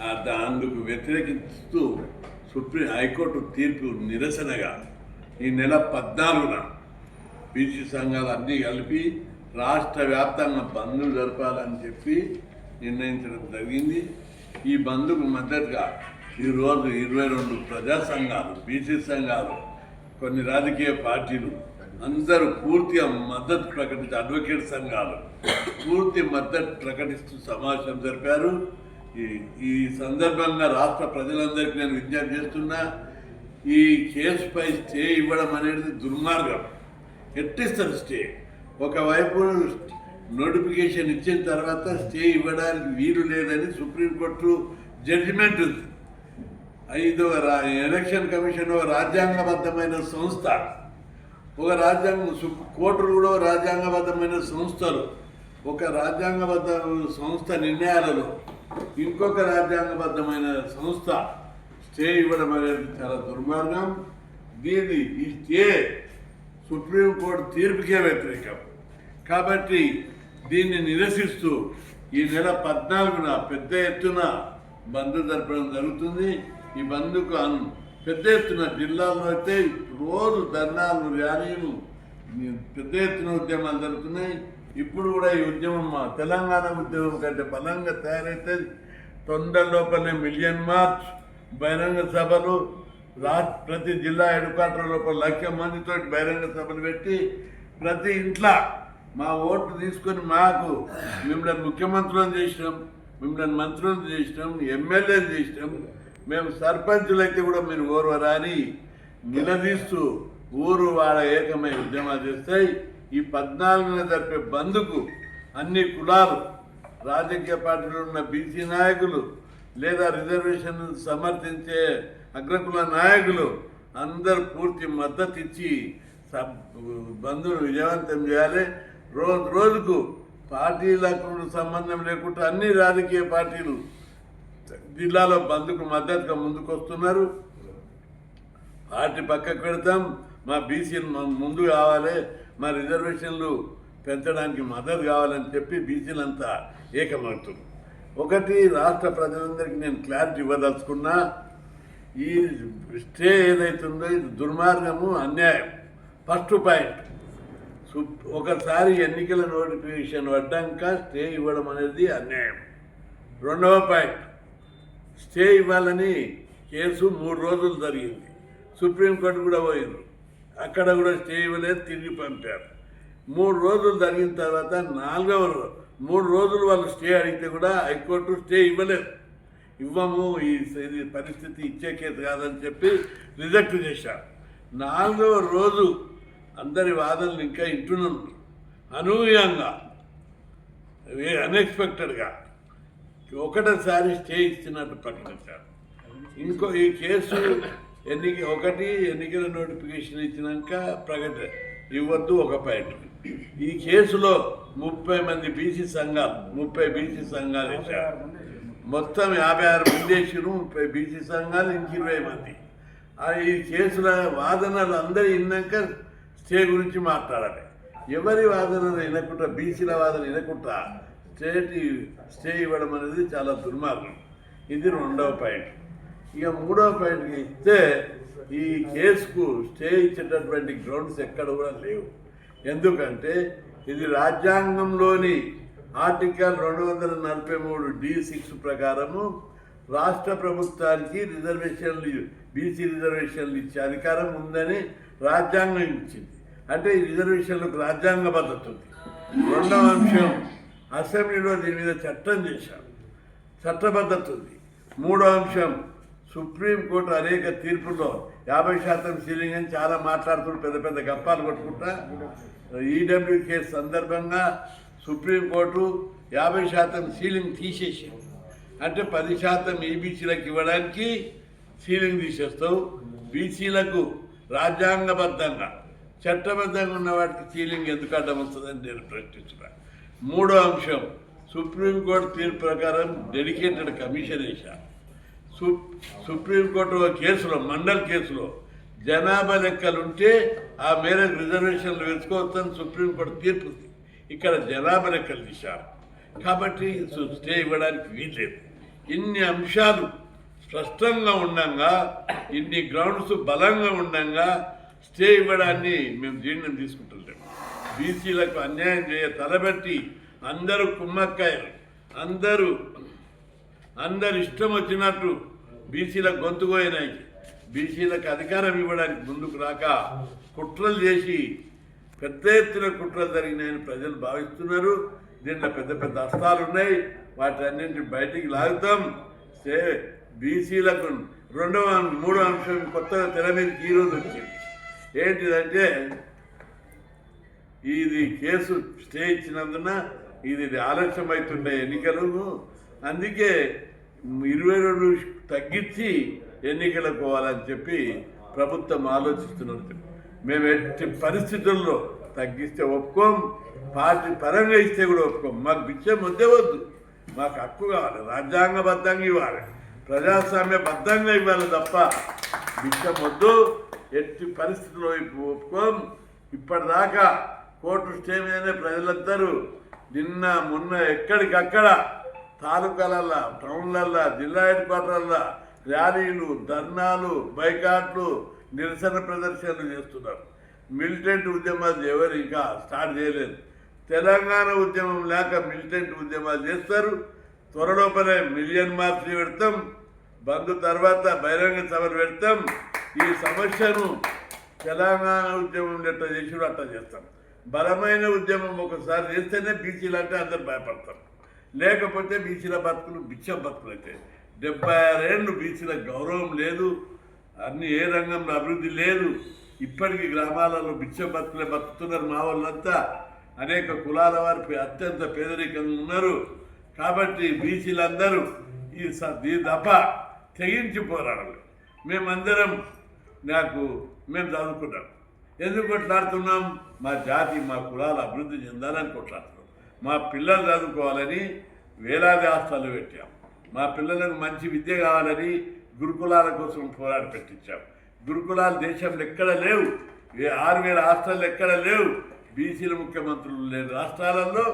అందుకు వ్యతిరేకిస్తూ supreme high court తీర్పు నిరసనగా ఈ నెల పద్నాలుగున బీసీ సంఘాలు అన్నీ కలిపి రాష్ట్ర వ్యాప్తంగా బంద్లు జరపాలని చెప్పి నిర్ణయించడం జరిగింది. ఈ బంద్కు మద్దతుగా ఈరోజు ఇరవై రెండు ప్రజా సంఘాలు బీసీ సంఘాలు కొన్ని రాజకీయ పార్టీలు అందరూ పూర్తిగా మద్దతు ప్రకటించి అడ్వకేట్ సంఘాలు పూర్తి మద్దతు ప్రకటిస్తూ సమావేశం జరిపారు. ఈ ఈ సందర్భంగా రాష్ట్ర ప్రజలందరికీ నేను విజ్ఞప్తి చేస్తున్నా ఈ కేసుపై స్టే ఇవ్వడం అనేది దుర్మార్గం. ఎట్టిస్తారు స్టే? ఒకవైపు నోటిఫికేషన్ ఇచ్చిన తర్వాత స్టే ఇవ్వడానికి వీలు లేదని సుప్రీంకోర్టు జడ్జిమెంట్ ఉంది. ఐదవ రా ఎలక్షన్ కమిషన్ ఒక రాజ్యాంగబద్ధమైన సంస్థ. ఒక రాజ్యాంగ కోర్టులు కూడా రాజ్యాంగబద్ధమైన సంస్థలు. ఒక రాజ్యాంగబద్ధ సంస్థ నిర్ణయాలలో ఇంకొక రాజ్యాంగబద్ధమైన సంస్థ స్టే ఇవ్వడం అనేది చాలా దుర్మార్గం. దీన్ని ఈ స్టే సుప్రీంకోర్టు తీర్పుకే వ్యతిరేకం. కాబట్టి దీన్ని నిరసిస్తూ ఈ నెల పద్నాలుగున పెద్ద ఎత్తున బంద్ జరపడం జరుగుతుంది. ఈ బంద్కు అను పెద్ద ఎత్తున జిల్లాలో అయితే రోజు ధర్నాలు ర్యాలీలు పెద్ద ఎత్తున ఉద్యమాలు జరుగుతున్నాయి. ఇప్పుడు కూడా ఈ ఉద్యమం మా తెలంగాణ ఉద్యమం కంటే బలంగా తయారైతే తొందర లోపలే మిలియన్ మార్చ్ బహిరంగ సభలు రా ప్రతి జిల్లా హెడ్ క్వార్టర్ లోపల లక్ష మందితో బహిరంగ సభలు పెట్టి ప్రతి ఇంట్లో మా ఓట్లు తీసుకొని మాకు మిమ్మల్ని ముఖ్యమంత్రులను చేసినాం మిమ్మల్ని మంత్రులను చేసినాం ఎమ్మెల్యేలు చేసినాం. మేము సర్పంచులు అయితే కూడా మీరు ఓర్వరా అని నిలదీస్తూ ఊరు వాళ్ళ ఏకమై ఉద్యమాలు చేస్తాయి. ఈ పద్నాలుగున జరిపే బంద్కు అన్ని కులాలు రాజకీయ పార్టీలు ఉన్న బీసీ నాయకులు లేదా రిజర్వేషన్ సమర్థించే అగ్రకుల నాయకులు అందరు పూర్తి మద్దతు ఇచ్చి బంధువులు విజయవంతం చేయాలి. రోజు రోజుకు పార్టీలకు సంబంధం లేకుండా అన్ని రాజకీయ పార్టీలు జిల్లాలో బంద్కు మద్దతుగా ముందుకు వస్తున్నారు పార్టీ పక్కకు పెడతాం. మా బీసీలు ముందు కావాలి మా రిజర్వేషన్లు పెంచడానికి మద్దతు కావాలని చెప్పి బీసీలంతా ఏకమవుతుంది. ఒకటి రాష్ట్ర ప్రజలందరికీ నేను క్లారిటీ ఇవ్వదలుచుకున్నా ఈ స్టే ఏదైతుందో ఇది దుర్మార్గము అన్యాయం. ఫస్ట్ పాయింట్ ఒకసారి ఎన్నికల నోటిఫికేషన్ పడ్డాక స్టే ఇవ్వడం అనేది అన్యాయం. రెండవ పాయింట్ స్టే ఇవ్వాలని కేసు మూడు రోజులు జరిగింది. సుప్రీంకోర్టు కూడా పోయింది. అక్కడ కూడా స్టే ఇవ్వలేదు తిరిగి పంపారు. మూడు రోజులు జరిగిన తర్వాత నాలుగవ మూడు రోజులు వాళ్ళు స్టే అడిగితే కూడా హైకోర్టు స్టే ఇవ్వలేదు. ఇవ్వము ఈ ఇది పరిస్థితి ఇచ్చే కేసు కాదని చెప్పి రిజెక్ట్ చేశారు. నాలుగవ రోజు అందరి వాదనలు ఇంకా ఇంటున్నాను అనూహ్యంగా అన్ఎక్స్పెక్టెడ్గా ఒకటేసారి స్టే ఇచ్చినట్టు ప్రకటించారు. ఇంకో ఈ కేసు ఎన్నిక ఒకటి ఎన్నికల నోటిఫికేషన్ ఇచ్చినాక ప్రకట ఇవ్వద్దు ఒక పాయింట్. ఈ కేసులో ముప్పై మంది బీసీ సంఘాలు ముప్పై బీసీ సంఘాలు వేశారు. మొత్తం యాభై ఆరు మంది వేసారు ముప్పై బీసీ సంఘాలు ఇంక ఇరవై మంది. ఆ ఈ కేసుల వాదనలు అందరూ విన్నాక స్టే గురించి మాట్లాడాలి. ఎవరి వాదనలు వినకుండా బీసీల వాదన వినకుండా స్టేట్ స్టే ఇవ్వడం అనేది చాలా దుర్మార్గం. ఇది రెండవ పాయింట్. ఇక మూడవ పాయింట్కి ఇస్తే ఈ కేసుకు స్టే ఇచ్చేటటువంటి గ్రౌండ్స్ ఎక్కడ కూడా లేవు. ఎందుకంటే ఇది రాజ్యాంగంలోని ఆర్టికల్ రెండు వందల నలభై మూడు డి సిక్స్ ప్రకారము రాష్ట్ర ప్రభుత్వానికి రిజర్వేషన్లు బీసీ రిజర్వేషన్లు ఇచ్చే అధికారం ఉందని రాజ్యాంగం ఇచ్చింది. అంటే ఈ రిజర్వేషన్లకు రాజ్యాంగ పద్ధతి ఉంది. రెండవ అంశం అసెంబ్లీలో దీని మీద చట్టం చేశాం చట్టబద్ధత ఉంది. మూడో అంశం సుప్రీంకోర్టు అనేక తీర్పుల్లో యాభై శాతం సీలింగ్ అని చాలా మాట్లాడుతున్నారు పెద్ద పెద్ద గప్పాలు కొట్టుకుంటా. ఈడబ్ల్యూ కేసు సందర్భంగా సుప్రీంకోర్టు యాభై శాతం సీలింగ్ తీసేసింది అంటే పది శాతం ఈబీసీలకు ఇవ్వడానికి సీలింగ్ తీసేస్తావు. బీసీలకు రాజ్యాంగబద్ధంగా చట్టబద్ధంగా ఉన్న వాటికి సీలింగ్ ఎందుకు అడ్డం వస్తుందని నేను ప్రశ్నించిన మూడో అంశం సుప్రీంకోర్టు తీర్పు ప్రకారం డెడికేటెడ్ కమిషన్ వేశాను సు సుప్రీంకోర్టులో కేసులో మండల్ కేసులో జనాభా లెక్కలు ఉంటే ఆ మేరకు రిజర్వేషన్లు వెతుకోవచ్చని సుప్రీంకోర్టు తీర్పు ఇక్కడ జనాభా లెక్కలు తీశారు. కాబట్టి స్టే ఇవ్వడానికి వీల్లేదు. ఇన్ని అంశాలు స్పష్టంగా ఉండంగా ఇన్ని గ్రౌండ్స్ బలంగా ఉండగా స్టే ఇవ్వడాన్ని మేము జీర్ణం తీసుకుంటున్నాం. బీసీలకు అన్యాయం చేయ తలబెట్టి అందరూ కుమ్మక్కాయలు. అందరూ అందరు ఇష్టం వచ్చినట్టు బీసీలకు గొంతుకోయినాయి బీసీలకు అధికారం ఇవ్వడానికి ముందుకు రాక కుట్రలు చేసి పెద్ద ఎత్తున కుట్రలు జరిగినాయని ప్రజలు భావిస్తున్నారు. దీంట్లో పెద్ద పెద్ద అస్తాలు ఉన్నాయి. వాటన్నింటిని బయటికి లాగుతాం. సే బీసీలకు రెండవ మూడో అంశం కొత్తగా తెర మీదకి ఈరోజు వచ్చింది. ఏంటిదంటే ఇది కేసు స్టే ఇచ్చినందున ఇది ఆలస్యం అవుతుండే ఎన్నికలు. అందుకే ఇరవై రెండు తగ్గించి ఎన్నికలకు పోవాలని చెప్పి ప్రభుత్వం ఆలోచిస్తున్నది మేము ఎట్టి పరిస్థితుల్లో తగ్గిస్తే ఒప్పుకోం పార్టీ పరంగా ఇస్తే కూడా ఒప్పుకోం. మాకు బిచ్చం వద్దే వద్దు. మాకు హక్కు కావాలి. రాజ్యాంగబద్ధంగా ఇవ్వాలి. ప్రజాస్వామ్యబద్ధంగా ఇవ్వాలి తప్ప బిచ్చం వద్దు ఎట్టి పరిస్థితుల్లో ఒప్పుకోం. ఇప్పటిదాకా కోర్టు స్టే మీదనే ప్రజలందరూ నిన్న మొన్న ఎక్కడికక్కడ తాలూకాలల్లా టౌన్లల్లా జిల్లా హెడ్ క్వార్టర్లల్లా ర్యాలీలు ధర్నాలు బైకాట్లు నిరసన ప్రదర్శనలు చేస్తున్నారు. మిలిటెంట్ ఉద్యమాలు ఎవరు ఇంకా స్టార్ట్ చేయలేదు. తెలంగాణ ఉద్యమం లేక మిలిటెంట్ ఉద్యమాలు చేస్తారు. త్వరలోపలే మిలియన్ మార్చి పెడతాం. బంద్ తర్వాత బహిరంగ సభలు పెడతాం. ఈ సమస్యను తెలంగాణ ఉద్యమం ఎట్లా చేసి అట్లా చేస్తాం. బలమైన ఉద్యమం ఒకసారి చేస్తేనే బీసీలు అంటే అందరు భయపడతారు. లేకపోతే బీసీల బతుకులు బిచ్చం బతుకులు అయితే. డెబ్బై ఆరేళ్ళు బీసీల గౌరవం లేదు అన్ని ఏ రంగంలో అభివృద్ధి లేదు. ఇప్పటికీ గ్రామాలలో బిచ్చం బతుకులే బతుకుతున్నారు మా వాళ్ళంతా. అనేక కులాల వారి అత్యంత పేదరికంగా ఉన్నారు. కాబట్టి బీసీలందరూ ఈ స- ఈ దప తెగించి పోరాడాలి. మేమందరం నాకు మేము చదువుకుంటాం ఎందుకు కొట్లాడుతున్నాం? మా జాతి మా కులాలు అభివృద్ధి చెందాలని కొట్లాడుతున్నాం. మా పిల్లలు చదువుకోవాలని వేలాది ఆస్థాలు పెట్టాం. మా పిల్లలకు మంచి విద్య కావాలని గురుకులాల కోసం పోరాడి పెట్టించాం. గురుకులాలు దేశంలో ఎక్కడ లేవు. ఏ ఆరు వేల హాస్టళ్ళు ఎక్కడ లేవు. బీసీల ముఖ్యమంత్రులు లేని రాష్ట్రాలలో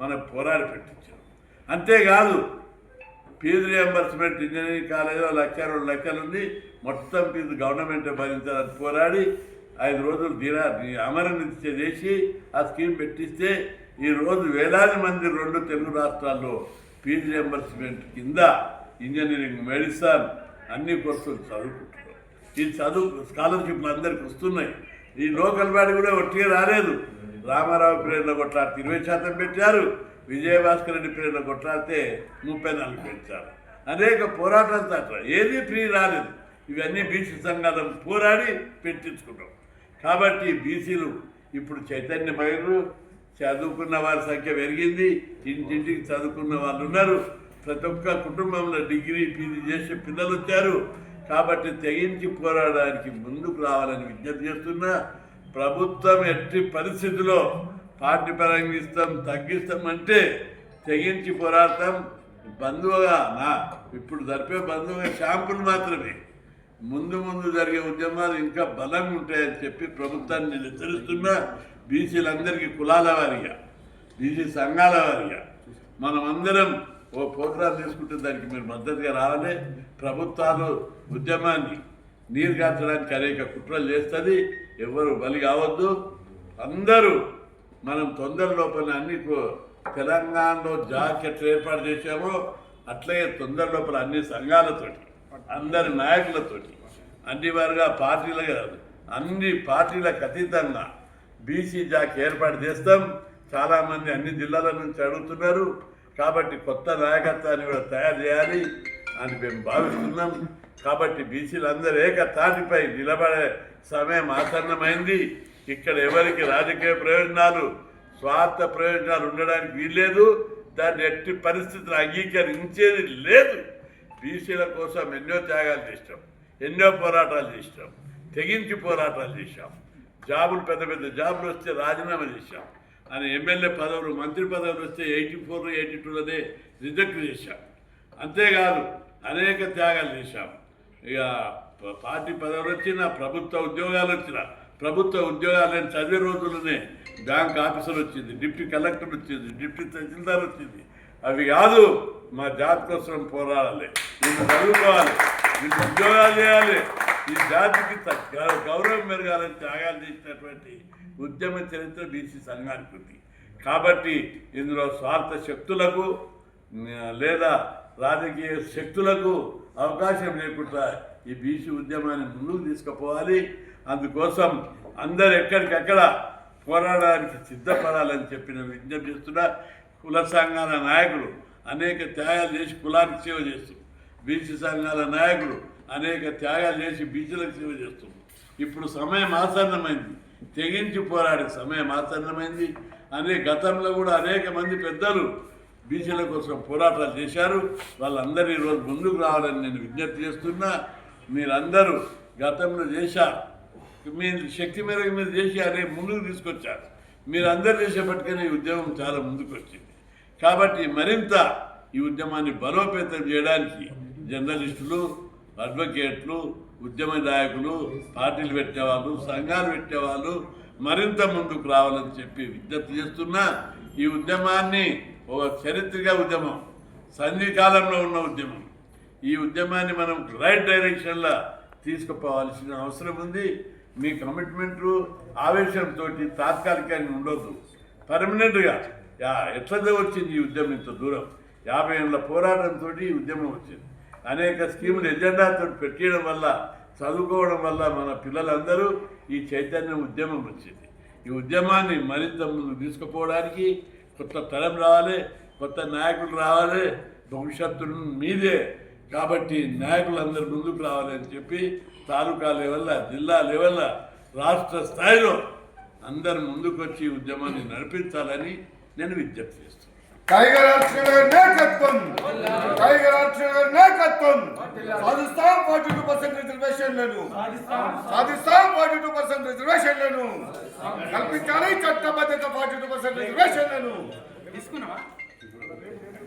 మనం పోరాడి పెట్టించాం. అంతేకాదు ఫీజు రియంబర్స్మెంట్ ఇంజనీరింగ్ కాలేజీలో లక్ష రెండు లక్షలు ఉంది. మొత్తం ఫీజు గవర్నమెంట్ భరించాలని పోరాడి ఐదు రోజులు తీరా అమరనిత్య చేసి ఆ స్కీమ్ పెట్టిస్తే ఈరోజు వేలాది మంది రెండు తెలుగు రాష్ట్రాల్లో ఫీజు రియంబర్స్మెంట్ కింద ఇంజనీరింగ్ మెడిసిన్ అన్ని కోర్సులు చదువుకుంటున్నారు. ఈ చదువు స్కాలర్షిప్లు అందరికి వస్తున్నాయి. ఈ లోకల్ వాడి కూడా ఒట్టిగా రాలేదు. రామారావు ప్రేరణ కొట్లాడితే ఇరవై శాతం పెట్టారు. విజయభాస్కర్ రెడ్డి పేరులో కొట్లాడితే ముప్పై నాలుగు పెంచారు అనేక పోరాటాలు తట్ట ఏది ఫ్రీ రాలేదు. ఇవన్నీ బీసీ సంఘాలను పోరాడి పెట్టించుకుంటాం. కాబట్టి బీసీలు ఇప్పుడు చైతన్యమయ్యారు చదువుకున్న వారి సంఖ్య పెరిగింది. ఇంటింటికి చదువుకున్న వాళ్ళు ఉన్నారు. ప్రతి ఒక్క కుటుంబంలో డిగ్రీ పీజీ చేసే పిల్లలు వచ్చారు. కాబట్టి తెగించి పోరాడడానికి ముందుకు రావాలని విజ్ఞప్తి చేస్తున్నా. ప్రభుత్వం ఎట్టి పరిస్థితిలో పార్టీ పరంగా ఇస్తాం తగ్గిస్తాం అంటే తెగించి పోరాడతాం. బంధువుగా నా ఇప్పుడు జరిపే బంధువుగా షాంపులు మాత్రమే. ముందు ముందు జరిగే ఉద్యమాలు ఇంకా బలంగా ఉంటాయని చెప్పి ప్రభుత్వాన్ని నేను హెచ్చరిస్తున్నా. బీసీలందరికీ కులాల వారిగా బీసీ సంఘాల వారిగా అందరం ఓ ప్రోగ్రాం తీసుకుంటే దానికి మీరు మద్దతుగా రావాలి. ప్రభుత్వాలు ఉద్యమాన్ని నీరు కాచడానికి అనేక కుట్రలు చేస్తుంది. ఎవరు బలి కావద్దు. అందరూ మనం తొందర లోపల అన్ని తెలంగాణలో జాకెట్లు ఏర్పాటు చేశామో అట్లాగే తొందర లోపల అన్ని సంఘాలతోటి అందరి నాయకులతోటి అన్ని వారుగా పార్టీలుగా అన్ని పార్టీలకు అతీతంగా బీసీ జాక్ ఏర్పాటు చేస్తాం. చాలామంది అన్ని జిల్లాల నుంచి అడుగుతున్నారు. కాబట్టి కొత్త నాయకత్వాన్ని కూడా తయారు చేయాలి అని మేము భావిస్తున్నాం. కాబట్టి బీసీలందరూ ఏకతాటిపై నిలబడే సమయం ఆసన్నమైంది. ఇక్కడ ఎవరికి రాజకీయ ప్రయోజనాలు స్వార్థ ప్రయోజనాలు ఉండడానికి వీల్లేదు. దాన్ని ఎట్టి పరిస్థితులు అంగీకరించేది లేదు. బీసీల కోసం ఎన్నో త్యాగాలు చేసాం ఎన్నో పోరాటాలు చేసాం తెగించి పోరాటాలు చేశాం. జాబులు పెద్ద పెద్ద జాబులు వస్తే రాజీనామా చేశాం. అని ఎమ్మెల్యే పదవులు మంత్రి పదవులు వస్తే ఎయిటీ ఫోర్ ఎయిటీ టూలోనే రిజెక్ట్ చేశాం. అంతేకాదు అనేక త్యాగాలు చేశాం. ఇక ప- పార్టీ పదవులు వచ్చినా ప్రభుత్వ ఉద్యోగాలు వచ్చినా ప్రభుత్వ ఉద్యోగాలు నేను చదివే రోజుల్లోనే బ్యాంక్ ఆఫీసర్ వచ్చింది డిప్యూటీ కలెక్టర్ వచ్చింది డిప్యూటీ తహసీల్దార్ వచ్చింది. అవి కాదు మా జాతి కోసం పోరాడాలి. వీళ్ళు చదువుకోవాలి వీళ్ళు ఉద్యోగాలు చేయాలి. ఈ జాతికి గౌరవం పెరగాలని త్యాగాలు చేసినటువంటి ఉద్యమ చరిత్ర బీసీ సంఘానికి ఉంది. కాబట్టి ఇందులో స్వార్థ శక్తులకు లేదా రాజకీయ శక్తులకు అవకాశం లేకుండా ఈ బీసీ ఉద్యమాన్ని ముందుకు తీసుకుపోవాలి. అందుకోసం అందరు ఎక్కడికక్కడ పోరాడడానికి సిద్ధపడాలని చెప్పిన విజ్ఞప్తి చేస్తున్నా కుల సంఘాల నాయకులు అనేక త్యాగాలు చేసి కులానికి సేవ చేస్తున్నారు. బీసీ సంఘాల నాయకులు అనేక త్యాగాలు చేసి బీచ్లకు సేవ చేస్తున్నారు ఇప్పుడు సమయం ఆసన్నమైంది. తెగించి పోరాడే సమయం ఆసన్నమైంది. అనే గతంలో కూడా అనేక మంది పెద్దలు బీసీల కోసం పోరాటాలు చేశారు. వాళ్ళందరూ ఈరోజు ముందుకు రావాలని నేను విజ్ఞప్తి చేస్తున్నా. మీరందరూ గతంలో చేశారు మీ శక్తి మేరకు మీరు చేసి అనే ముందుకు తీసుకొచ్చారు. మీరు చేసే చేసేపట్టుకనే ఈ ఉద్యమం చాలా ముందుకు వచ్చింది కాబట్టి మరింత ఈ ఉద్యమాన్ని బలోపేతం చేయడానికి జర్నలిస్టులు అడ్వకేట్లు ఉద్యమ నాయకులు పార్టీలు పెట్టేవాళ్ళు సంఘాలు పెట్టేవాళ్ళు మరింత ముందుకు రావాలని చెప్పి విజ్ఞప్తి చేస్తున్నా ఈ ఉద్యమాన్ని ఒక చరిత్రక ఉద్యమం సంధి కాలంలో ఉన్న ఉద్యమం. ఈ ఉద్యమాన్ని మనం రైట్ డైరెక్షన్లో తీసుకుపోవాల్సిన అవసరం ఉంది. మీ కమిట్మెంట్ ఆవేశంతో తాత్కాలికంగా ఉండొద్దు. పర్మనెంట్గా యా వచ్చింది ఈ ఉద్యమం ఇంత దూరం. యాభై ఏళ్ళ పోరాటంతో ఈ ఉద్యమం వచ్చింది. అనేక స్కీములు ఎజెండాతో పెట్టడం వల్ల చదువుకోవడం వల్ల మన పిల్లలందరూ ఈ చైతన్య ఉద్యమం వచ్చింది. ఈ ఉద్యమాన్ని మరింత ముందు తీసుకుపోవడానికి కొత్త తరం రావాలి కొత్త నాయకులు రావాలి భవిష్యత్తు మీదే. కాబట్టి నాయకులందరూ ముందుకు రావాలని చెప్పి తాలూకా లెవెల్ల జిల్లా లెవెల్ల రాష్ట్ర స్థాయిలో అందరు ముందుకొచ్చి ఉద్యమాన్ని నడిపించాలని నేను విజ్ఞప్తి చేస్తున్నాను. టైగర్ అర్చన గారి నాయకత్వం. టైగర్ అర్చన గారి నాయకత్వం. సాధిస్తాం ఫార్టీ టూ పర్సెంట్ రిజర్వేషన్లను. సాధిస్తాం ఫార్టీ టూ పర్సెంట్ రిజర్వేషన్లను. కల్పించాలి చట్టబద్ధత ఫార్టీ టూ పర్సెంట్ రిజర్వేషన్లను. తీసుకున్నావా?